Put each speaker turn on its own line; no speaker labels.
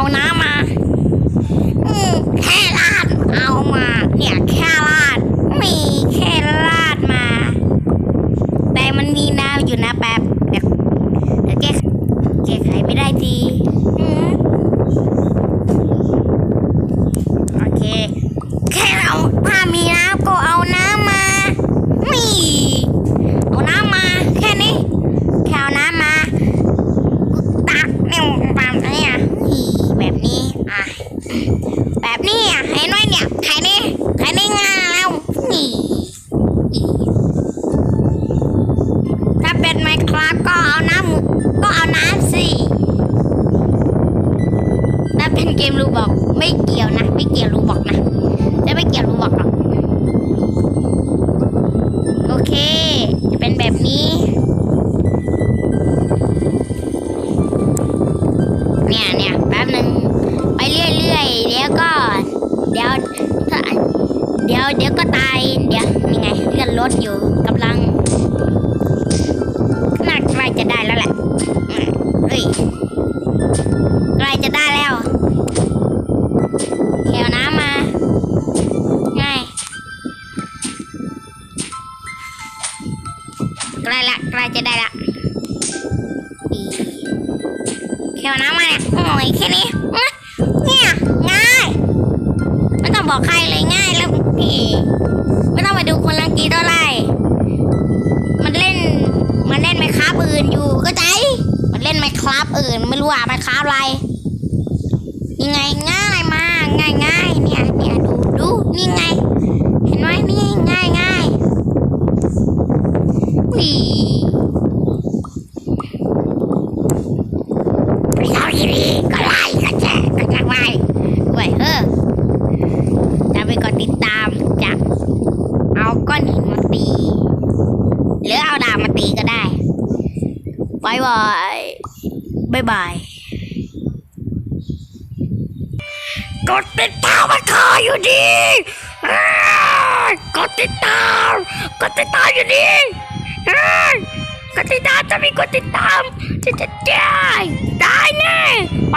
าน้ำ สี่ถ้าเป็นเกมรูบอกไม่เกี่ยวนะ ไม่เกี่ยวรูบอกนะ จะไม่เกี่ยวรูบอกหรอก โอเค จะเป็นแบบนี้ เนี่ยเนี่ยแป๊บหนึ่งไปเรื่อยๆเดี๋ยวก็ เดี๋ยวเดี๋ยวเดี๋ยวก็ตาย เดี๋ยวยังไงเลื่อนรถอยู่กำลัง ล้ละใกล้จะได้ละอีแควน้ำมาเนี่ยโอ้ยแค่นี้เนี่ยง่าย ไม่ต้องบอกใครเลยง่ายแล้วพี่ไม่ต้องไปดูคนลังกีเท่าไหร่มันเล่นมันเล่นไมคราฟอื่นอยู่ก็ใจ มันเล่นไมคราฟอื่น ไม่รู้ว่าไมคราฟอะไรยังไงง่ายมากง่ายง่ายเนี่ยเนี่ยดูดูนี่ไง เห็นไหมนี่ง่ายง่ายวีเราอีรีก็ไล่ก็แจกก็จะไล่ด้วยเฮ้อ จะไปกดติดตามจะเอาก้อนหิน มาตี หรือเอาดาบมาตีก็ได้บายบายบายบายกดติดตามมันคออยู่ดีกดติดตามกดติดตามอยู่ดีกดติดตามจะมีกดติดตามจะจะได้ได้แน่ไป